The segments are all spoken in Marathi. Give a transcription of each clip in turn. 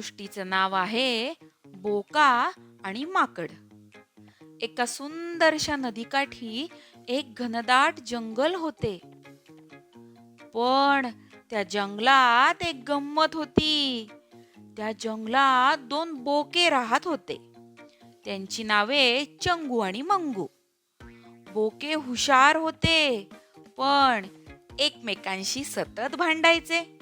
गोष्टीचं नाव आहे बोका आणि माकड. एका सुंदरशा नदीकाठी एक घनदाट जंगल होते. पण त्या जंगलात एक गंमत होती. त्या जंगलात दोन बोके राहत होते. त्यांची नावे चंगू आणि मंगू. बोके हुशार होते पण एकमेकांशी सतत भांडायचे.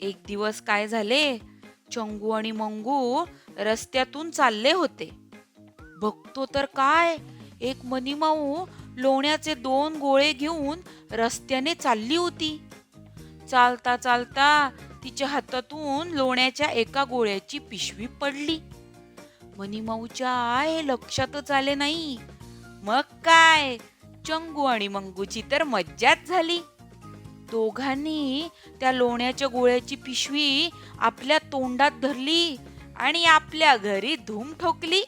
एक दिवस काय झाले? चंगू आणि मंगू रस्त्यातून चालले होते. बघतो तर काय एक मनीमाऊ लोण्याचे दोन गोळे घेऊन रस्त्याने चालली होती. चालता चालता तिच्या हातातून लोण्याच्या एका गोळ्याची पिशवी पडली. मनीमाऊच्या हे लक्षातच आले नाही. मग काय? चंगू आणि मंगूची तर मज्जाच झाली. दोघांनी त्या लोण्याच्या गोळ्याची पिशवी आपल्या तोंडात धरली आणि आपल्या घरी धूम ठोकली.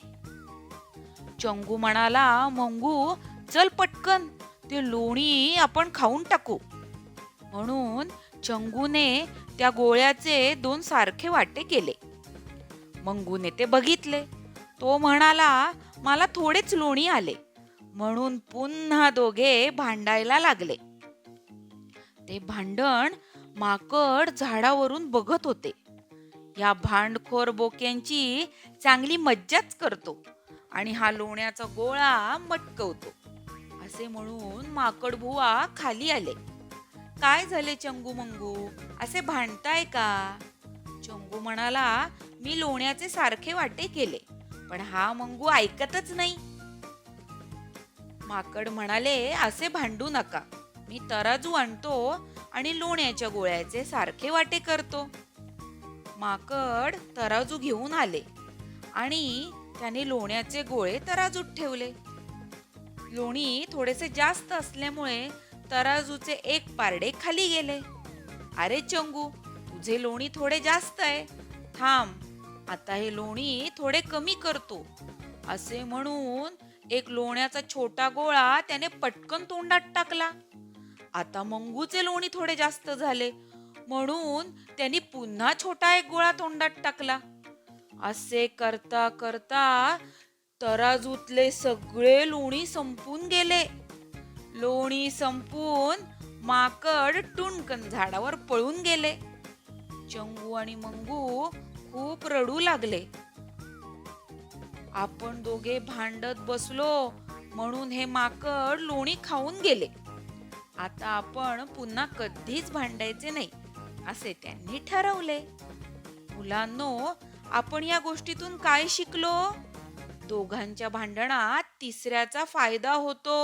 चंगू म्हणाला मंगू चल पटकन ते लोणी आपण खाऊन टाकू. म्हणून चंगूने त्या गोळ्याचे दोन सारखे वाटे केले. मंगूने ते बघितले. तो म्हणाला मला थोडेच लोणी आले. म्हणून पुन्हा दोघे भांडायला लागले. ते भांडण माकड झाडावरून बघत होते. या भांडखोर बोक्यांची चांगली मज्जाच करतो आणि हा लोण्याचा गोळा मटकवतो. असे म्हणून माकड बुवा खाली आले. काय झाले चंगू मंगू? असे भांडताय का? चंगू म्हणाला मी लोण्याचे सारखे वाटे केले पण हा मंगू ऐकतच नाही. माकड म्हणाले असे भांडू नका. मी तराजू आणतो आणि लोण्याच्या गोळ्याचे सारखे वाटे करतो. माकड तराजू घेऊन आले आणि त्याने लोण्याचे गोळे तराजूत ठेवले. लोणी थोडेसे जास्त असल्यामुळे तराजूचे एक पारडे खाली गेले. अरे चंगू तुझे लोणी थोडे जास्त आहे. थांब आता हे लोणी थोडे कमी करतो. असे म्हणून एक लोण्याचा छोटा गोळा त्याने पटकन तोंडात टाकला. आता मंगूचे लोणी थोडे जास्त झाले. म्हणून त्यांनी पुन्हा छोटा एक गोळा तोंडात टाकला. असे करता करता तराजूतले सगळे लोणी संपून गेले. लोणी संपून माकड टुणकन झाडावर पळून गेले. चंगू आणि मंगू खूप रडू लागले. आपण दोघे भांडत बसलो म्हणून हे माकड लोणी खाऊन गेले. आता आपण पुन्हा कधीच भांडायचे नाही असे त्यांनी ठरवले. मुलांनो आपण या गोष्टीतून काय शिकलो? दोघांच्या भांडणात तिसऱ्याचा फायदा होतो.